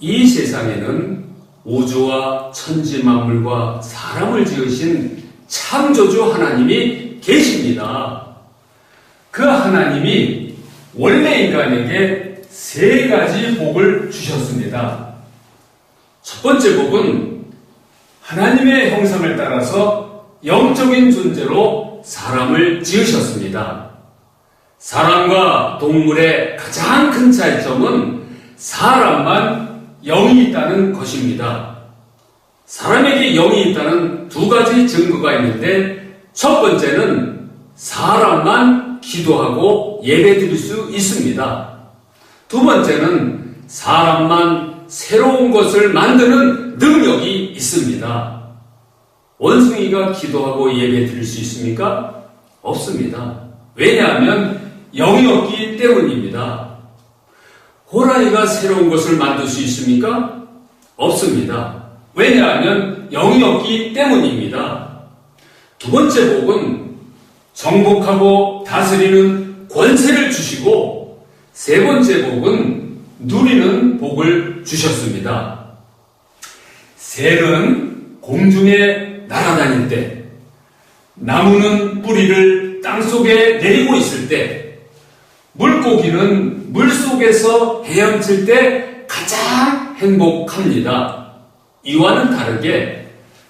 이 세상에는 우주와 천지 만물과 사람을 지으신 창조주 하나님이 계십니다. 그 하나님이 원래 인간에게 세 가지 복을 주셨습니다. 첫 번째 복은 하나님의 형상을 따라서 영적인 존재로 사람을 지으셨습니다. 사람과 동물의 가장 큰 차이점은 사람만 영이 있다는 것입니다. 사람에게 영이 있다는 두 가지 증거가 있는데 첫 번째는 사람만 기도하고 예배 드릴 수 있습니다. 두 번째는 사람만 새로운 것을 만드는 능력이 있습니다. 원숭이가 기도하고 예배 드릴 수 있습니까? 없습니다. 왜냐하면 영이 없기 때문입니다. 호랑이가 새로운 것을 만들 수 있습니까? 없습니다. 왜냐하면 영이 없기 때문입니다. 두 번째 복은 정복하고 다스리는 권세를 주시고 세 번째 복은 누리는 복을 주셨습니다. 새는 공중에 날아다닐 때, 나무는 뿌리를 땅 속에 내리고 있을 때, 물고기는 물 속에서 헤엄칠 때 가장 행복합니다. 이와는 다르게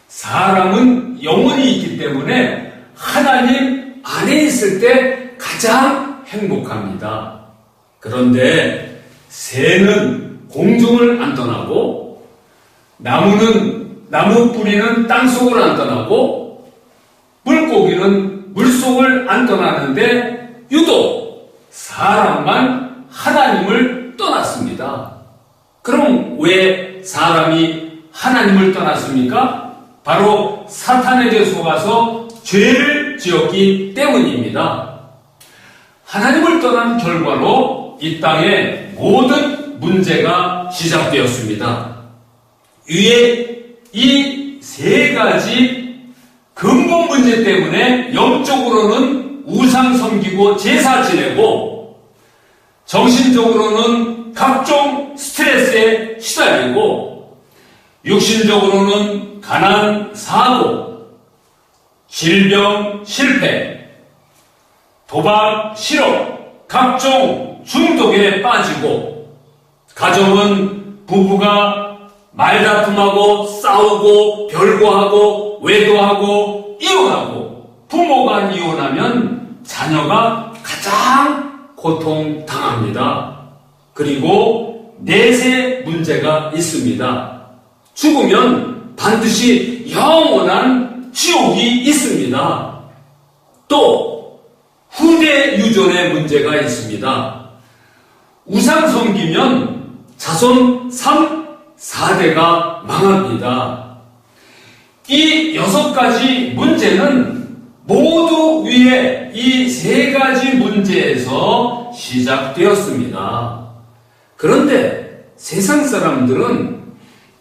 사람은 영혼이 있기 때문에 하나님 안에 있을 때 가장 행복합니다. 그런데 새는 공중을 안 떠나고 나무는 나무 뿌리는 땅 속을 안 떠나고 물고기는 물 속을 안 떠나는데 유독 사람만 하나님을 떠났습니다. 그럼 왜 사람이 하나님을 떠났습니까? 바로 사탄에게 속아서 죄를 지었기 때문입니다. 하나님을 떠난 결과로 이 땅에 모든 문제가 시작되었습니다. 위에 이 세 가지 근본 문제 때문에 영적으로는 우상 섬기고 제사 지내고 정신적으로는 각종 스트레스에 시달리고 육신적으로는 가난, 사고, 질병, 실패, 도박, 실업, 각종 중독에 빠지고 가정은 부부가 말다툼하고 싸우고 별거하고 외도하고 이혼하고 부모가 이혼하면 자녀가 가장 고통당합니다. 그리고 내세 문제가 있습니다. 죽으면 반드시 영원한 지옥이 있습니다. 또 후대 유전의 문제가 있습니다. 우상 섬기면 자손 3, 4대가 망합니다. 이 여섯 가지 문제는 모두 위에 이 세 가지 문제에서 시작되었습니다. 그런데 세상 사람들은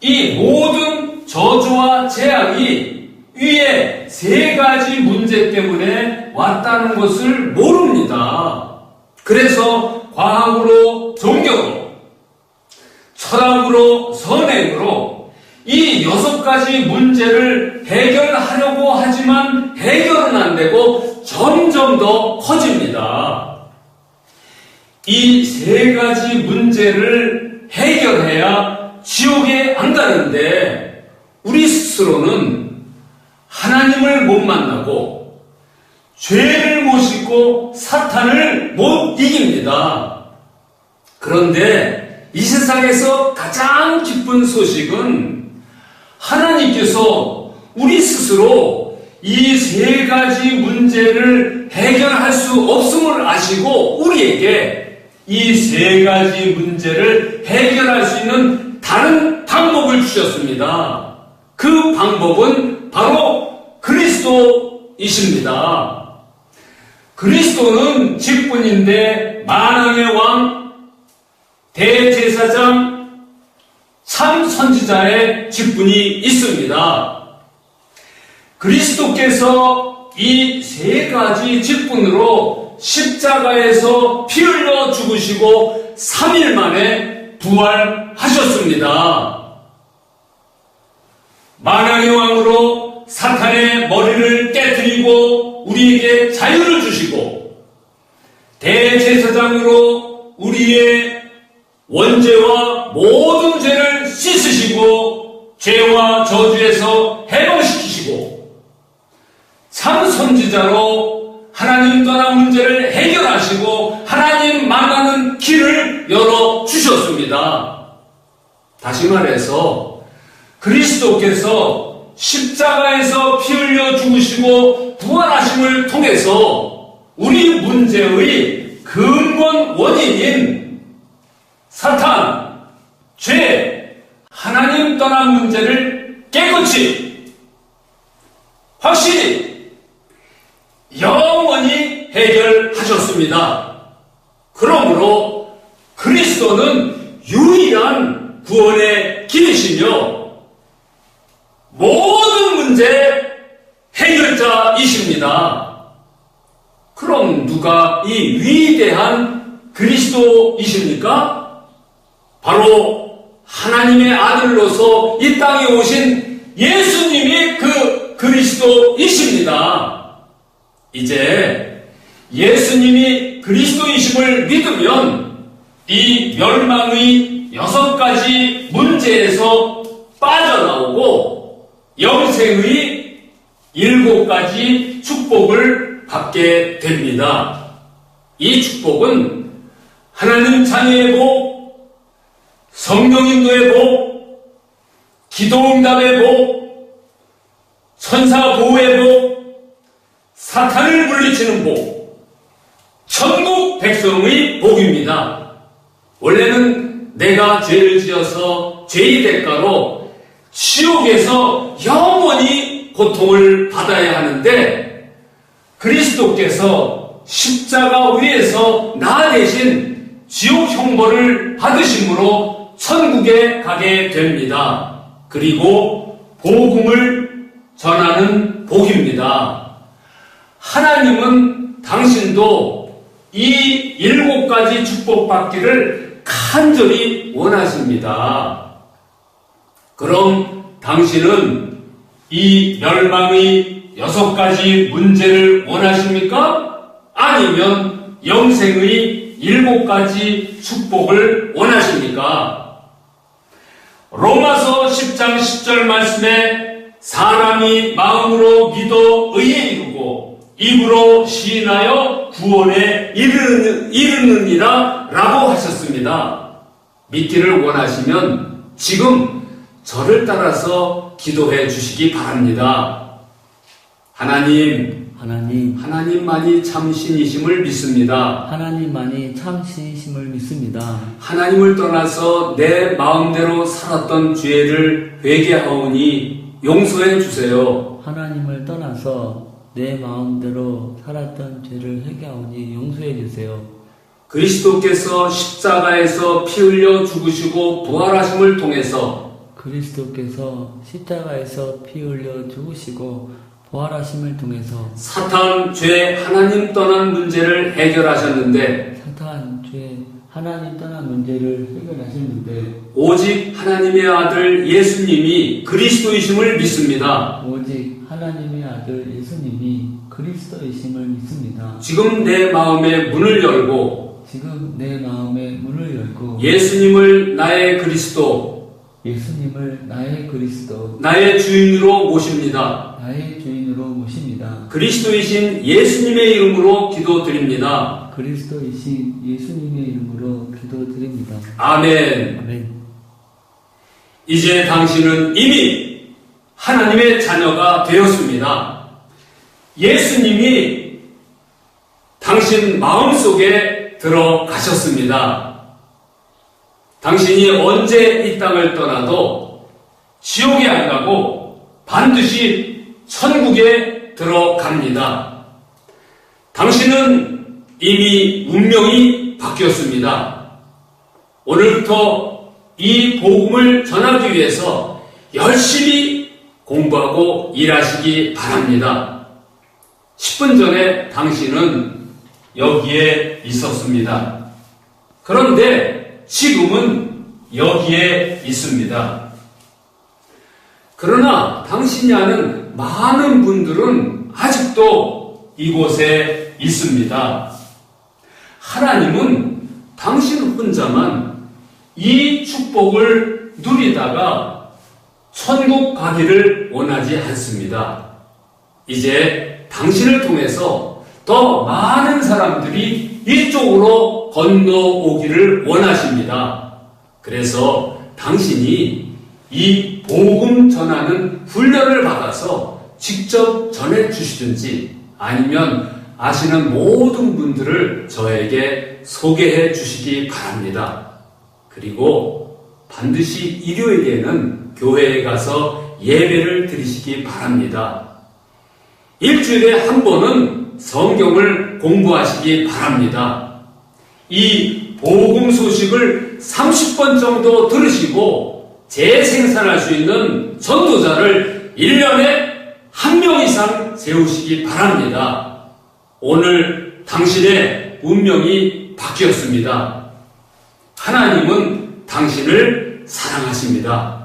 이 모든 저주와 재앙이 위에 세 가지 문제 때문에 왔다는 것을 모릅니다. 그래서 과학으로 종교로 철학으로 선행으로 이 여섯 가지 문제를 해결하려고 하지만 해결은 안 되고 점점 더 커집니다. 이 세 가지 문제를 해결해야 지옥에 안 가는데 우리 스스로는 하나님을 못 만나고 죄를 못 씻고 사탄을 못 이깁니다. 그런데 이 세상에서 가장 기쁜 소식은 하나님께서 우리 스스로 이 세 가지 문제를 해결할 수 없음을 아시고 우리에게 이 세 가지 문제를 해결할 수 있는 다른 방법을 주셨습니다. 그 방법은 바로 그리스도이십니다. 그리스도는 직분인데 만왕의 왕, 대제사장, 참 선지자의 직분이 있습니다. 그리스도께서 이 세 가지 직분으로 십자가에서 피 흘려 죽으시고 3일 만에 부활하셨습니다. 만왕의 왕으로 사탄의 머리를 깨뜨리고 우리에게 자유를 주시고 대제사장으로 우리의 원죄와 모든 죄를 죄와 저주에서 해방시키시고 참 선지자로 하나님 떠난 문제를 해결하시고 하나님 만나는 길을 열어 주셨습니다. 다시 말해서 그리스도께서 십자가에서 피 흘려 죽으시고 부활하심을 통해서 우리 문제의 근본 원인인 사탄, 죄, 하나님 떠난 문제를 깨끗이, 확실히, 영원히 해결하셨습니다. 그러므로 그리스도는 유일한 구원의 길이시며 모든 문제 해결자이십니다. 그럼 누가 이 위대한 그리스도이십니까? 바로 하나님의 아들로서 이 땅에 오신 예수님이 그 그리스도이십니다. 이제 예수님이 그리스도이심을 믿으면 이 멸망의 여섯 가지 문제에서 빠져나오고 영생의 일곱 가지 축복을 받게 됩니다. 이 축복은 하나님 자녀의 복, 성령 인도의 복, 기도응답의 복, 천사 보호의 복, 사탄을 물리치는 복, 천국 백성의 복입니다. 원래는 내가 죄를 지어서 죄의 대가로 지옥에서 영원히 고통을 받아야 하는데 그리스도께서 십자가 위에서 나 대신 지옥 형벌을 받으심으로 천국에 가게 됩니다. 그리고 복음을 전하는 복입니다. 하나님은 당신도 이 일곱 가지 축복받기를 간절히 원하십니다. 그럼 당신은 이 멸망의 여섯 가지 문제를 원하십니까? 아니면 영생의 일곱 가지 축복을 원하십니까? 로마서 10장 10절 말씀에 사람이 마음으로 믿어 의에 이르고 입으로 시인하여 구원에 이르는, 이르느니라 라고 하셨습니다. 믿기를 원하시면 지금 저를 따라서 기도해 주시기 바랍니다. 하나님, 하나님, 하나님만이 참 신이심을 믿습니다. 하나님만이 참 신이심을 믿습니다. 하나님을 떠나서 내 마음대로 살았던 죄를 회개하오니 용서해 주세요. 하나님을 떠나서 내 마음대로 살았던 죄를 회개하오니 용서해 주세요. 그리스도께서 십자가에서 피 흘려 죽으시고 부활하심을 통해서 그리스도께서 십자가에서 피 흘려 죽으시고 부활하심을 통해서 사탄, 죄, 하나님 떠난 문제를 해결하셨는데 사탄, 죄, 하나님 떠난 문제를 해결하셨는데 오직 하나님의 아들 예수님이 그리스도이심을 믿습니다. 오직 하나님의 아들 예수님이 그리스도이심을 믿습니다. 지금 내 마음의 문을 열고 지금 내 마음의 문을 열고 예수님을 나의 그리스도, 예수님을 나의 그리스도, 나의 주인으로 모십니다. 나의 주인으로 모십니다. 그리스도이신 예수님의 이름으로 기도드립니다. 그리스도이신 예수님의 이름으로 기도드립니다. 아멘. 아멘. 이제 당신은 이미 하나님의 자녀가 되었습니다. 예수님이 당신 마음속에 들어가셨습니다. 당신이 언제 이 땅을 떠나도 지옥에 안 가고 반드시 천국에 들어갑니다. 당신은 이미 운명이 바뀌었습니다. 오늘부터 이 복음을 전하기 위해서 열심히 공부하고 일하시기 바랍니다. 10분 전에 당신은 여기에 있었습니다. 그런데 지금은 여기에 있습니다. 그러나 당신이 아는 많은 분들은 아직도 이곳에 있습니다. 하나님은 당신 혼자만 이 축복을 누리다가 천국 가기를 원하지 않습니다. 이제 당신을 통해서 더 많은 사람들이 이쪽으로 건너오기를 원하십니다. 그래서 당신이 이 복음 전하는 훈련을 받아서 직접 전해 주시든지 아니면 아시는 모든 분들을 저에게 소개해 주시기 바랍니다. 그리고 반드시 일요일에는 교회에 가서 예배를 드리시기 바랍니다. 일주일에 한 번은 성경을 공부하시기 바랍니다. 이 복음 소식을 30번 정도 들으시고 재생산할 수 있는 전도자를 1년에 한 명 이상 세우시기 바랍니다. 오늘 당신의 운명이 바뀌었습니다. 하나님은 당신을 사랑하십니다.